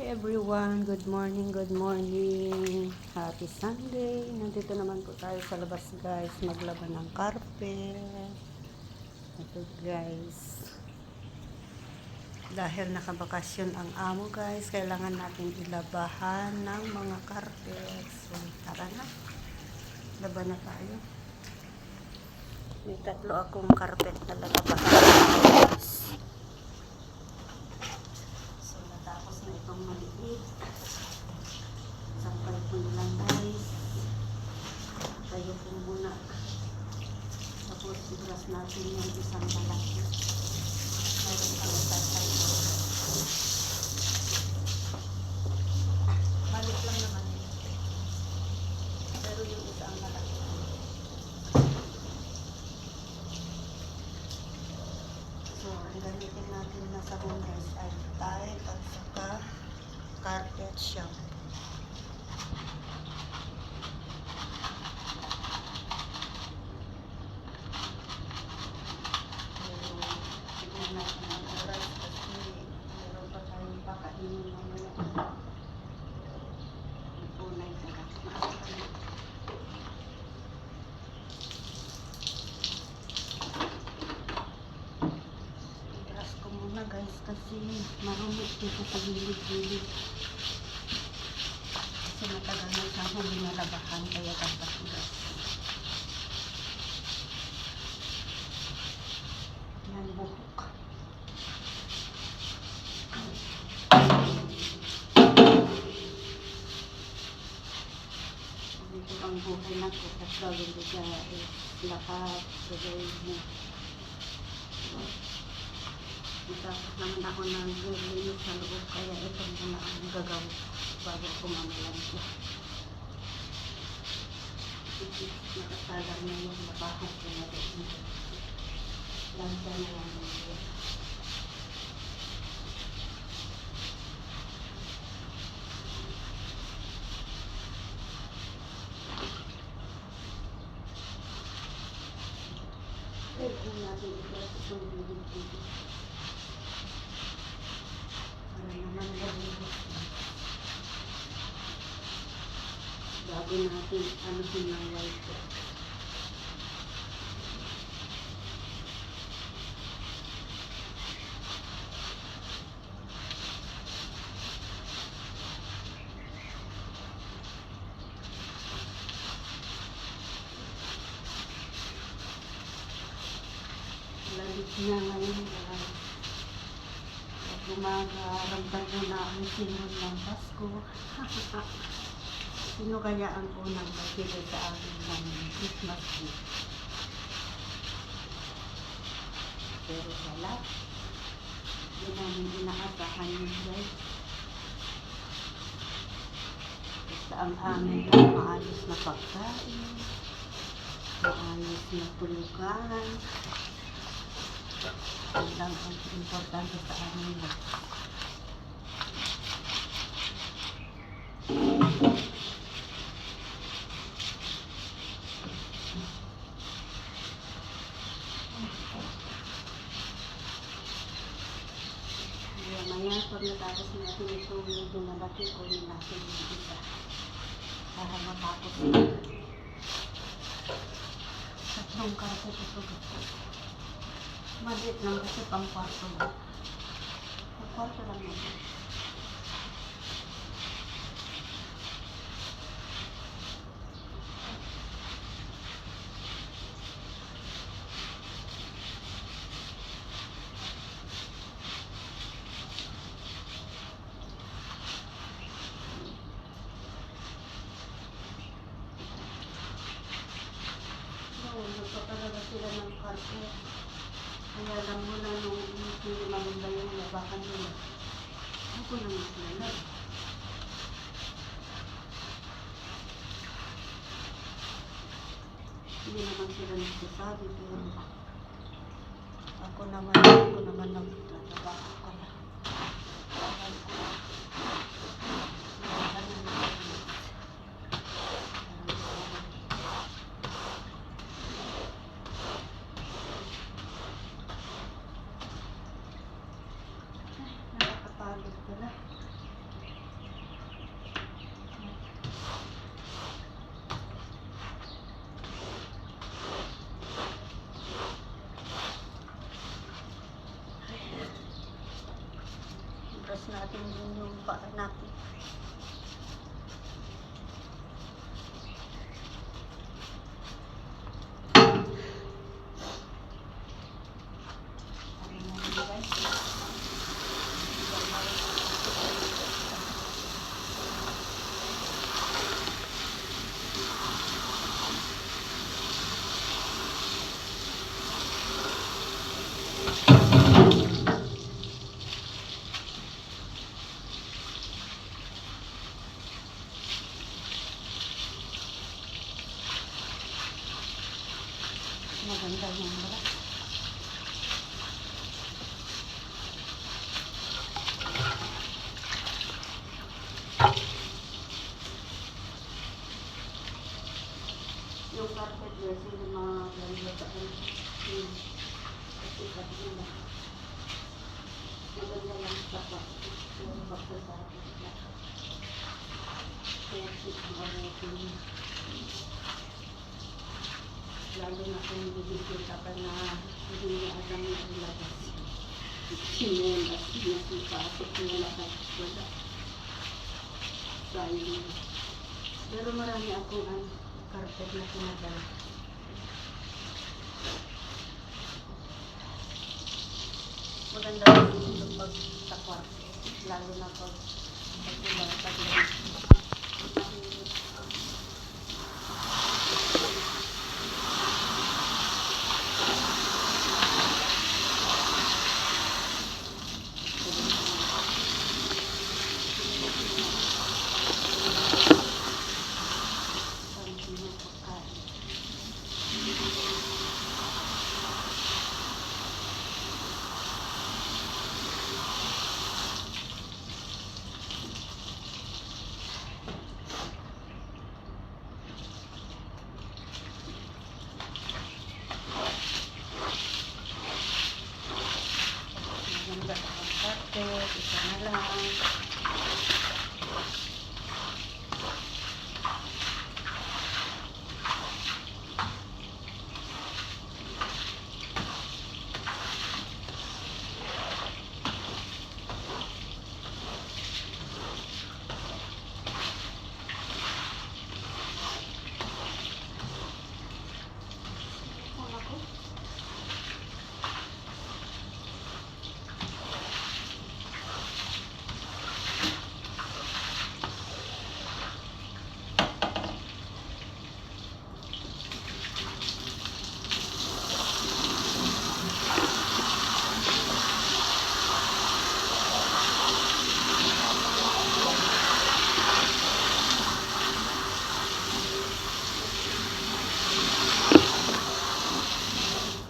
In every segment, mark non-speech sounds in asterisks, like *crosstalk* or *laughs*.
everyone, good morning, good morning. Happy Sunday. Nandito naman po tayo sa labas guys, maglaban ng carpet. Ito guys. Dahil nakabakasyon ang amo guys, kailangan natin ilabahan ng mga carpet. So, tara na. Laban na tayo. May tatlo akong carpet na lalabahan guys. So, natapos na itong maliit. Sampay ko na lang guys. Tayo po muna. Tapos, ibras natin yung isang malaki. Meron pa rin tatay. Balik lang naman yun. Pero yung isa ang malaki. So, ang gamitin natin na sabon guys ay tile at saka carpet shampoo. Pero, tignan natin ang oras kasi meron pa tayong pakainin mamaya. Ipunay ka lang. Ibras ko muna guys kasi marumit dito sa gilid-gilid. Kasi matagal na siya huli na labahan kaya dapat ibras. Yan buhok. Dito ang buhay na ko at gawin ko siya is lahat gagawin mo. Matapos naman ako ng linis sa loob, kaya ito muna ang gagawin bago ako mamalangya. Nakasalar na yung labahan ko na rin. Lansa na lang yun. Pwede natin i-press itong gilid-gilid. Para naman gawin Bago natin ano ng white. Lamig na ngayon guys. Pag umaga, ramdam mo na ang sinun ng Pasko. *laughs* Sino kaya ang unang magbigay sa amin ng Christmas gift? Pero wala. Hindi namin inaasahan yun guys. Basta ang amin ay maayos na pagkain, maayos na tulugan, yan lang ang importante sa amin lang. Kaya maya, pag natapos natin ito, medyo malaki ko yung natin yung isa. Para matapos na. Tatlong karpet ito gusto. Maliit lang kasi pang kwarto lang. Pang kwarto lang naman. Nahulog pa talaga sila ng carpet. Kaya alam mo na nung hindi maganda yung labakan nila. Ako naman sila. Hindi naman sila nagsasabi pero ako naman, ako naman nagtatrabaho soal terus natin din yung anak Dress, yung mga ganda sa. Yung kasi sabi nila. Maganda lang sa pa. Yung bakla sa akin. Kaya ang abutin niya. Lalo na kung bibigyan ka na hindi niya alam na ilabas. Sinelas niya kung pasok niya lahat. Wala. Sayang. Pero marami akong ano, carpet na pinadala. Maganda rin ito pag sa kwarto. Lalo na pag pag diba, pag Maganda ang carpet, isa na lang. Ano ko?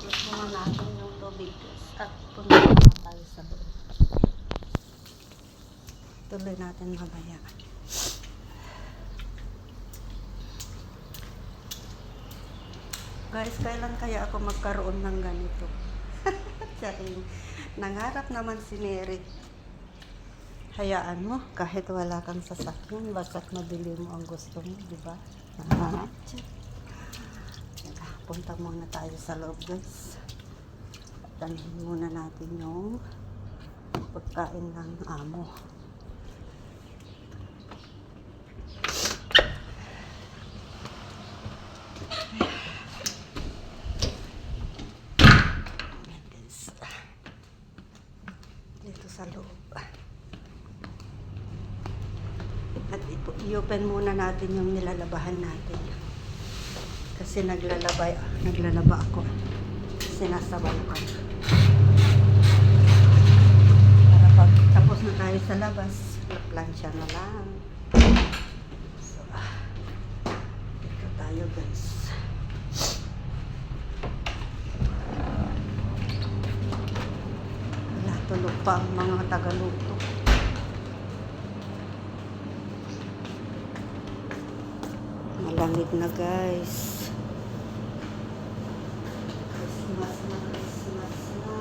Gusto mo natin yung tubig guys. At punta naman tayo sa loob. Tuloy natin mamaya. Guys, kailan kaya ako magkaroon ng ganito? *laughs* Saring, nangarap naman si Mary. Hayaan mo, kahit wala kang sasakyan, basta't mabili mo ang gusto mo, di ba? Ah, *laughs* Punta muna tayo sa loob, guys. Dalhin muna natin yung pagkain ng amo. Ayan, guys. Dito sa loob. At i-open muna natin yung nilalabahan natin. Kasi naglalaba, naglalaba ako. Sinasabay ko. Para pag tapos na tayo sa labas, plansya na lang. So, ah, tayo guys. Tulog pa ang mga tagaluto. Na guys. Christmas na, Christmas na.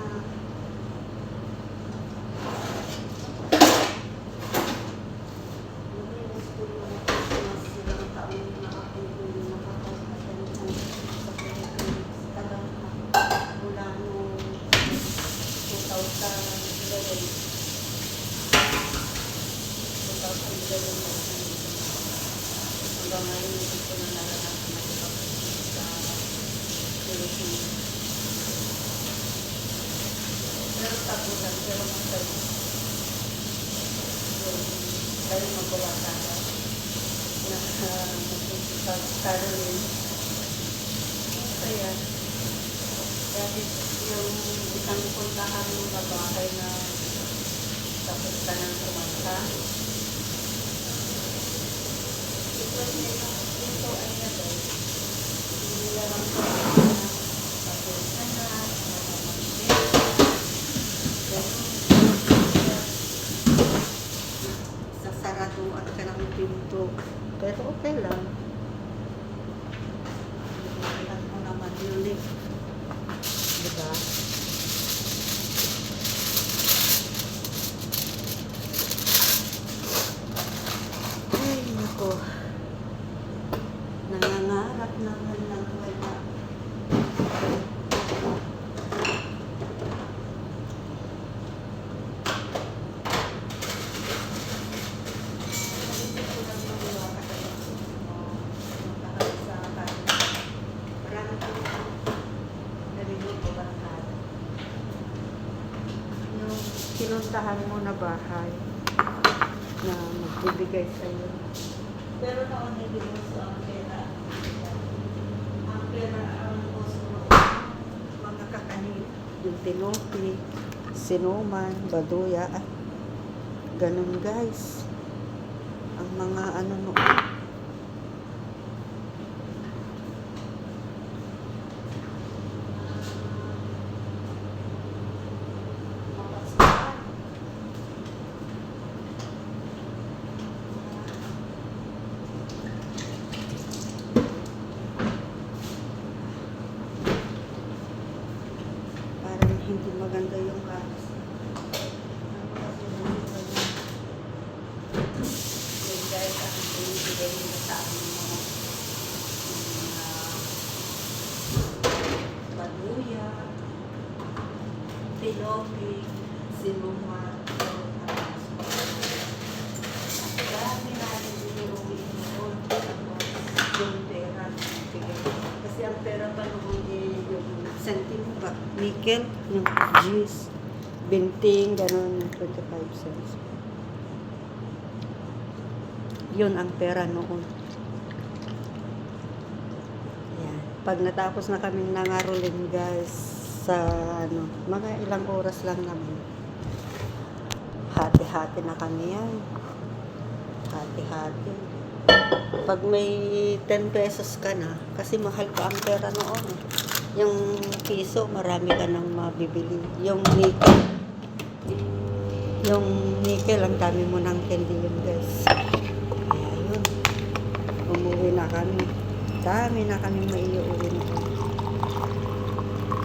Hindi, gusto ko na Christmas. Ilang taon na ako hindi nakapag-attend ng sa Philippines. Tagal na. Mula noong 2011. ganun po. Hanggang ngayon, hindi ko na naranasan na ipapagod sa Philippines. Pero tapunan, pero masaya. Yung, tayo. Na, uh, Caroline. Masaya. Dahil yung isang puntahan na bahay na tapos ka nang kumanta. Ito niya yung ito ay na daw. Hindi lang ko na tapos ka na, mamamagyan. Ganun. Sasaraduan ka ng pinto. Pero okay lang. Kailan mo naman yun eh. Diba? Ay, nako. Nangangarap naman ng wala. Yung pinuntahan mo na bahay na magbibigay sa'yo. Pero noon hindi mo sa ang pera. Ang pera ang uso mga kakanin. Yung tinopi, sinuman, baduya. Ah, ganun guys. Ang mga ano noon. Parang hindi maganda yung gatas. Yung guys, ang binibigay nila sa amin mga mga baluya, tilopi, sinuma, Marami na rin iniuwi noon. Yung pera. Kasi ang pera pa noon yung centimo ba? Nickel, yung G's, binting, ganun, 25 cents. Yun ang pera noon. Yan. Pag natapos na kami nangaroling guys, sa ano, mga ilang oras lang naman. Hati-hati na kami yan. Hati-hati. Pag may 10 pesos ka na, kasi mahal pa ang pera noon. eh. Yung piso, marami ka nang mabibili. Yung nickel, yung nickel, ang dami mo ng candy yun guys. Kaya yun, umuwi na kami. Dami na kami maiuwi na kami.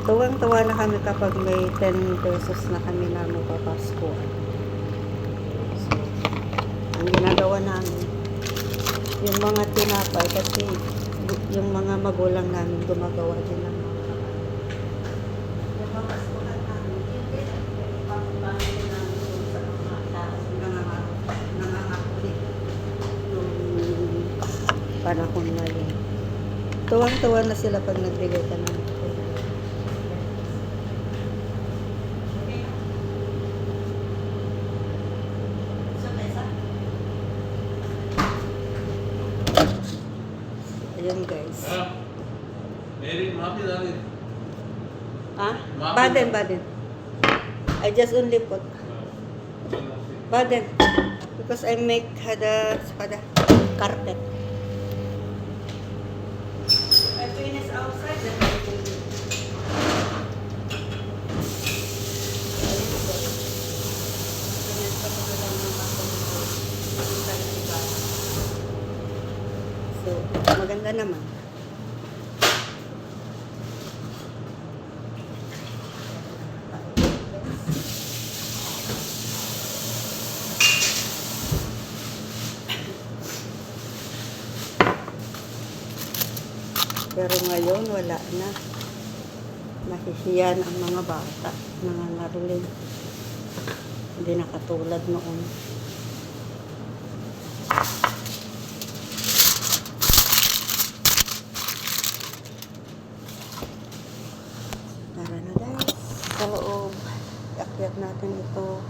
Tuwang-tuwa na kami kapag may 10 pesos na kami na mapapasko. So, ang ginagawa namin, yung mga tinapay, kasi yung mga magulang namin gumagawa din ng panahon na yun. Tuwang-tuwa na sila pag nagbigay ka ng Baden, Baden. I just only put Baden. Because I make the pada carpet. I finish outside then I will do. Ayun po. Ganyan pa mga lang ng ako nito. Sa iba. So, maganda naman. Pero ngayon, wala na. Nahihiyan ang mga bata. Nangangaroling. Hindi na katulad noon. Tara na guys. Sa loob. Iakyat natin ito.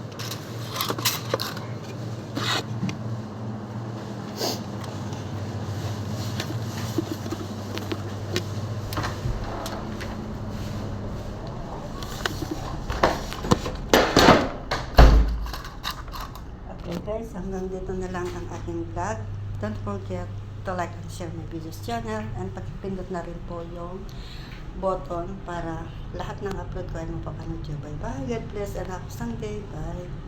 Okay guys, hanggang na lang ang aking vlog. Don't forget to like and share my videos channel and pakipindot na rin po yung button para lahat ng upload ko ay mapapanood nyo. Bye bye. God bless and happy Sunday. Bye.